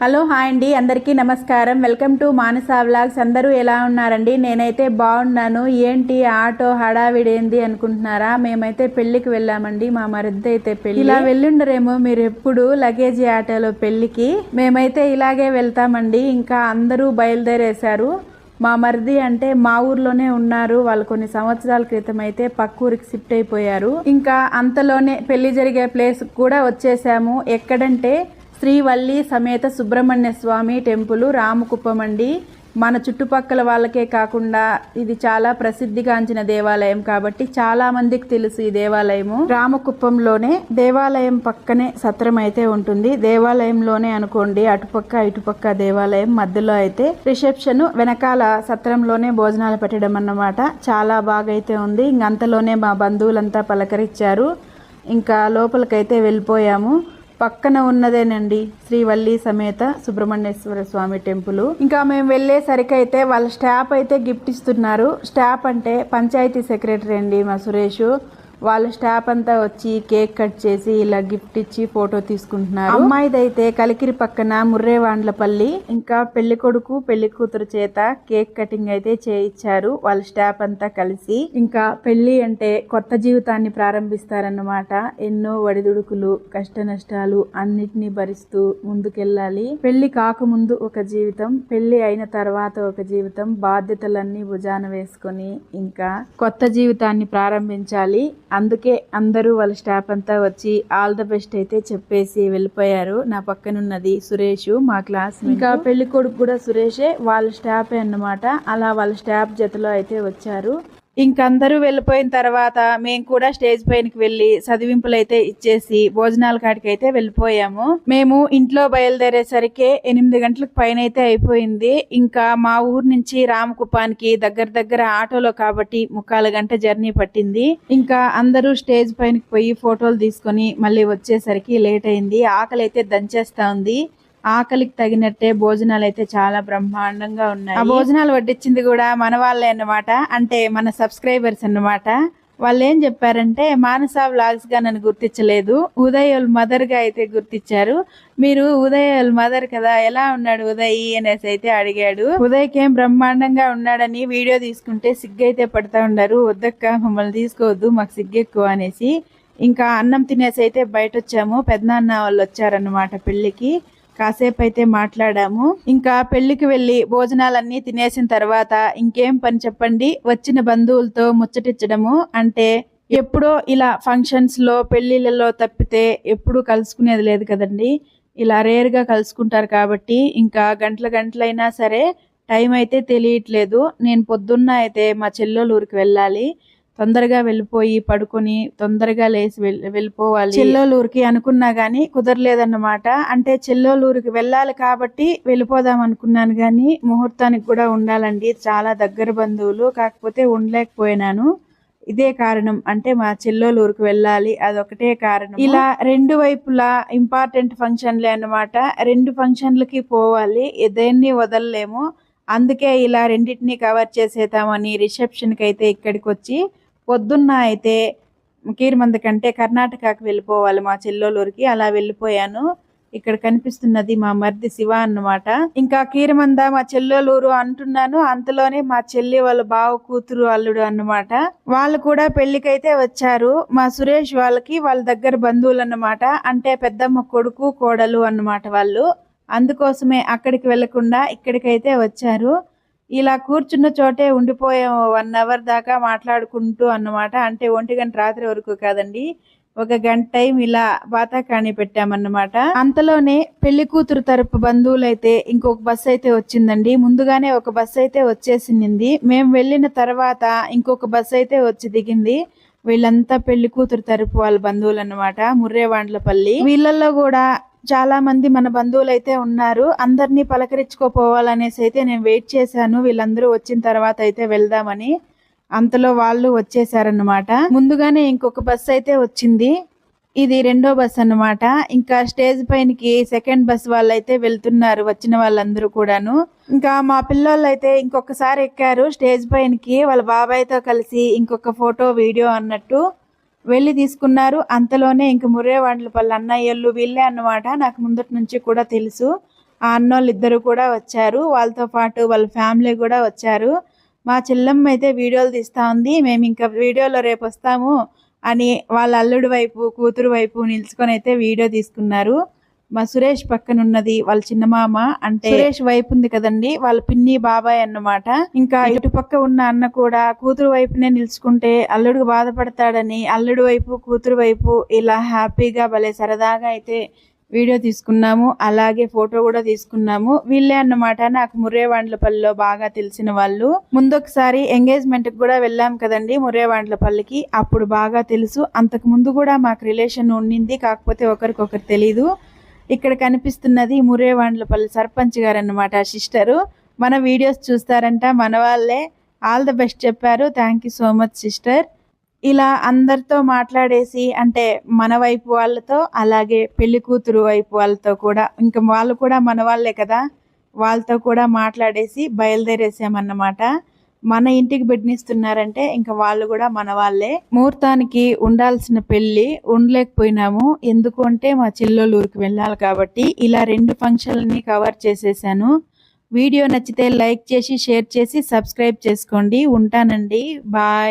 Hello hi అండి. అందరికీ నమస్కారం. Welcome to Manasa vlogs. అందరూ ఎలా ఉన్నారండి? నేనైతే బాగున్నాను. ఏంటి ఆటో హడావిడేంది అనుకుంటున్నారా? మేమైతే పెళ్ళికి వెళ్ళామండి. మా మరిద్ద అయితే పెళ్ళి ఇలా వెళ్ళుండరేమో మీరు ఎప్పుడు లగేజీ ఆటోలో పెళ్ళికి మేమైతే ఇలాగే వెళ్తామండి. ఇంకా అందరూ బయలుదేరేశారు. మా మరిది అంటే మా ఊర్లోనే ఉన్నారు. వాళ్ళు కొన్ని సంవత్సరాల క్రితం అయితే పక్క ఊరికి షిఫ్ట్ అయిపోయారు. ఇంకా అంతలోనే పెళ్ళి జరిగే ప్లేస్ కూడా వచ్చేసాము. ఎక్కడంటే శ్రీవల్లి సమేత సుబ్రహ్మణ్య స్వామి టెంపుల్ రామకుప్పం అండి మన చుట్టుపక్కల వాళ్ళకే కాకుండా ఇది చాలా ప్రసిద్ధిగాంచిన దేవాలయం కాబట్టి చాలా మందికి తెలుసు ఈ దేవాలయము. రామకుప్పంలోనే దేవాలయం పక్కనే సత్రం అయితే ఉంటుంది. దేవాలయంలోనే అనుకోండి అటుపక్క ఇటుపక్క దేవాలయం మధ్యలో అయితే రిసెప్షన్ వెనకాల సత్రంలోనే భోజనాలు పెట్టడం అన్నమాట. చాలా బాగా అయితే ఉంది. ఇంకంతలోనే మా బంధువులంతా పలకరించారు. ఇంకా లోపలికైతే వెళ్ళిపోయాము. పక్కన ఉన్నదేనండి శ్రీవల్లి సమేత సుబ్రహ్మణ్యేశ్వర స్వామి టెంపుల్. ఇంకా మేము వెళ్ళేసరికి అయితే వాళ్ళ స్టాప్ అయితే గిఫ్ట్ ఇస్తున్నారు. స్టాప్ అంటే పంచాయతీ సెక్రటరీ అండి మా సురేష్. వాళ్ళ స్టాఫ్ అంతా వచ్చి కేక్ కట్ చేసి ఇలా గిఫ్ట్ ఇచ్చి ఫోటో తీసుకుంటున్నారు. అమ్మాయిదైతే కలికిరి పక్కన ముర్రేవాండ్లపల్లి ఇంకా పెళ్ళి కొడుకు పెళ్ళి కూతురు చేత కేక్ కటింగ్ అయితే చేయించారు వాళ్ళ స్టాఫ్ అంతా కలిసి. ఇంకా పెళ్ళి అంటే కొత్త జీవితాన్ని ప్రారంభిస్తారన్నమాట. ఎన్నో ఒడిదుడుకులు కష్ట నష్టాలు అన్నిటినీ భరిస్తూ ముందుకెళ్ళాలి. పెళ్ళి కాకముందు ఒక జీవితం పెళ్ళి అయిన తర్వాత ఒక జీవితం బాధ్యతలన్నీ భుజాన వేసుకొని ఇంకా కొత్త జీవితాన్ని ప్రారంభించాలి. అందుకే అందరూ వాళ్ళ స్టాఫ్ అంతా వచ్చి ఆల్ ద బెస్ట్ అయితే చెప్పేసి వెళ్ళిపోయారు. నా పక్కనున్నది సురేష్ మా క్లాస్ ఇంకా పెళ్ళి కొడుకు కూడా సురేషే వాళ్ళ స్టాఫే అన్నమాట. అలా వాళ్ళ స్టాఫ్ జతలో అయితే వచ్చారు. ఇంకందరూ వెళ్ళిపోయిన తర్వాత మేము కూడా స్టేజ్ పైనకి వెళ్ళి చదివింపులు అయితే ఇచ్చేసి భోజనాల కాడికి అయితే వెళ్ళిపోయాము. మేము ఇంట్లో బయలుదేరేసరికి ఎనిమిది గంటలకు పైన అయితే అయిపోయింది. ఇంకా మా ఊరు నుంచి రామకుప్పానికి దగ్గర దగ్గర ఆటోలో కాబట్టి ముక్కాలు గంట జర్నీ పట్టింది. ఇంకా అందరూ స్టేజ్ పైనకి పోయి ఫోటోలు తీసుకొని మళ్ళీ వచ్చేసరికి లేట్ అయింది. ఆకలి అయితే దంచేస్తా ఉంది. ఆకలికి తగినట్టే భోజనాలు అయితే చాలా బ్రహ్మాండంగా ఉన్నాయి. ఆ భోజనాలు వడ్డించింది కూడా మన వాళ్ళే అన్నమాట. అంటే మన సబ్స్క్రైబర్స్ అన్నమాట. వాళ్ళు ఏం చెప్పారంటే మానస వ్లాగ్స్గా నన్ను గుర్తించలేదు. ఉదయోల్ మదర్గా అయితే గుర్తించారు మీరు ఉదయ్ మదర్ కదా ఎలా ఉన్నాడు ఉదయ్ అనేసి అయితే అడిగాడు. ఉదయ్కి ఏం బ్రహ్మాండంగా ఉన్నాడని వీడియో తీసుకుంటే సిగ్గైతే అయితే పడతా ఉన్నారు వద్దక్క మమ్మల్ని తీసుకోవద్దు మాకు సిగ్గెక్కువ అనేసి. ఇంకా అన్నం తినేసి అయితే బయట వచ్చాము పెద్దనాన్న వాళ్ళు వచ్చారన్నమాట పెళ్ళికి కాసేపు అయితే మాట్లాడాము. ఇంకా పెళ్ళికి వెళ్ళి భోజనాలన్నీ తినేసిన తర్వాత ఇంకేం పని చెప్పండి? వచ్చిన బంధువులతో ముచ్చటించడము అంటే ఎప్పుడో ఇలా ఫంక్షన్స్లో పెళ్ళిళ్ళలో తప్పితే ఎప్పుడూ కలుసుకునేది లేదు కదండి. ఇలా రేర్గా కలుసుకుంటారు కాబట్టి ఇంకా గంటల గంటలైనా సరే టైం అయితే తెలియట్లేదు. నేను పొద్దున్న అయితే మా చెల్లెలు ఊరికి వెళ్ళాలి. తొందరగా వెళ్ళిపోయి పడుకొని తొందరగా లేచి వెళ్ళిపోవాలి. చెల్లోలూరికి అనుకున్నా గానీ కుదరలేదన్నమాట. అంటే చెల్లోలూరికి వెళ్ళాలి కాబట్టి వెళ్ళిపోదాం అనుకున్నాను గానీ ముహూర్తానికి కూడా ఉండాలండి. చాలా దగ్గర బంధువులు కాకపోతే ఉండలేకపోయినాను. ఇదే కారణం. అంటే మా చెల్లోలూరికి వెళ్ళాలి. అదొకటే కారణం ఇలా రెండు వైపులా ఇంపార్టెంట్ ఫంక్షన్లే అన్నమాట. రెండు ఫంక్షన్లకి పోవాలి. దేన్ని వదలలేము. అందుకే ఇలా రెండింటిని కవర్ చేసేద్దామని రిసెప్షన్కి అయితే ఇక్కడికి వచ్చి పొద్దున్న అయితే కీరమంద కంటే కర్ణాటకకు వెళ్ళిపోవాలి మా చెల్లెలూరికి. అలా వెళ్ళిపోయాను. ఇక్కడ కనిపిస్తున్నది మా మరిది శివ అన్నమాట. ఇంకా కీరమంద మా చెల్లెలూరు అంటున్నాను. అంతలోనే మా చెల్లి వాళ్ళ బావ కూతురు అల్లుడు అన్నమాట. వాళ్ళు కూడా పెళ్ళికైతే వచ్చారు. మా సురేష్ వాళ్ళకి వాళ్ళ దగ్గర బంధువులు అన్నమాట అంటే పెద్దమ్మ కొడుకు కోడలు అన్నమాట వాళ్ళు. అందుకోసమే అక్కడికి వెళ్ళకుండా ఇక్కడికైతే వచ్చారు. ఇలా కూర్చున్న చోటే ఉండిపోయాం వన్ అవర్ దాకా మాట్లాడుకుంటూ అన్నమాట. అంటే ఒంటి గంట రాత్రి వరకు కాదండి. ఒక గంట టైం ఇలా బాతాకాణి పెట్టామన్నమాట. అంతలోనే పెళ్ళి కూతురు తరపు బంధువులైతే ఇంకొక బస్సు అయితే వచ్చిందండి. ముందుగానే ఒక బస్సు అయితే వచ్చేసింది. మేము వెళ్ళిన తర్వాత ఇంకొక బస్సు అయితే వచ్చి దిగింది. వీళ్ళంతా పెళ్ళి కూతురు తరపు వాళ్ళ బంధువులు అన్నమాట ముర్రేవాండ్లపల్లి. వీళ్ళల్లో కూడా చాలామంది మన బంధువులు అయితే ఉన్నారు. అందరినీ పలకరించుకోపోవాలనేసి అయితే నేను వెయిట్ చేశాను. వీళ్ళందరూ వచ్చిన తర్వాత అయితే వెళ్దామని అంతలో వాళ్ళు వచ్చేసారనమాట ముందుగానే ఇంకొక బస్ అయితే వచ్చింది. ఇది రెండో బస్ అన్నమాట. ఇంకా స్టేజ్ పైనకి సెకండ్ బస్ వాళ్ళు అయితే వెళ్తున్నారు వచ్చిన వాళ్ళందరూ కూడాను. ఇంకా మా పిల్లోళ్ళు అయితే ఇంకొకసారి ఎక్కారు. స్టేజ్ పైనకి వాళ్ళ బాబాయ్తో కలిసి ఇంకొక ఫోటో వీడియో అన్నట్టు వెళ్ళి తీసుకున్నారు. అంతలోనే ఇంక ముర్రేవాండ్ల పల్లె అన్నయ్యలు వీళ్ళే అన్నమాట. నాకు ముందటి నుంచి కూడా తెలుసు. ఆ అన్నోళ్ళు ఇద్దరు కూడా వచ్చారు. వాళ్ళతో పాటు వాళ్ళ ఫ్యామిలీ కూడా వచ్చారు. మా చెల్లమ్మ అయితే వీడియోలు తీస్తూ ఉంది. మేము ఇంకా వీడియోలో రేపు వస్తాము అని వాళ్ళ అల్లుడి వైపు కూతురు వైపు నిలుచుకొని అయితే వీడియో తీసుకున్నారు. మా సురేష్ పక్కన ఉన్నది వాళ్ళ చిన్నమామ అంటే సురేష్ వైపు ఉంది కదండి వాళ్ళ పిన్ని బాబాయ్ అన్నమాట. ఇంకా ఇటు పక్క ఉన్న అన్న కూడా కూతురు వైపునే నిల్చుకుంటే అల్లుడు బాధపడతాడని అల్లుడు వైపు కూతురు వైపు ఇలా హ్యాపీగా భలే సరదాగా అయితే వీడియో తీసుకున్నాము అలాగే ఫోటో కూడా తీసుకున్నాము. వీళ్ళే అన్నమాట నాకు ముర్రేవాండ్లపల్లిలో బాగా తెలిసిన వాళ్ళు. ముందొకసారి ఎంగేజ్మెంట్కి కూడా వెళ్ళాం కదండి ముర్రేవాండ్లపల్లికి అప్పుడు బాగా తెలుసు. అంతకు ముందు కూడా మాకు రిలేషన్ ఉండింది కాకపోతే ఒకరికొకరు తెలీదు. ఇక్కడ కనిపిస్తున్నది మురేవాండ్లపల్లి సర్పంచ్ గారు అన్నమాట సిస్టరు. మన వీడియోస్ చూస్తారంట మన వాళ్ళే. ఆల్ ద బెస్ట్ చెప్పారు. Thank you so much sister. ఇలా అందరితో మాట్లాడేసి అంటే మన వైపు వాళ్ళతో అలాగే పెళ్ళి కూతురు వైపు వాళ్ళతో కూడా ఇంకా వాళ్ళు కూడా మన వాళ్ళే కదా. వాళ్ళతో కూడా మాట్లాడేసి బయలుదేరేసామన్నమాట. మన ఇంటికి బిడ్నిస్తున్నారంటే ఇంకా వాళ్ళు కూడా మన వాళ్ళే. ముహూర్తానికి ఉండాల్సిన పెళ్ళి ఉండలేకపోయినాము. ఎందుకు అంటే మా చెల్లెలు ఊరికి వెళ్ళాలి కాబట్టి ఇలా రెండు ఫంక్షన్లని కవర్ చేసేసాను. వీడియో నచ్చితే లైక్ చేసి షేర్ చేసి సబ్స్క్రైబ్ చేసుకోండి. ఉంటానండి. బాయ్.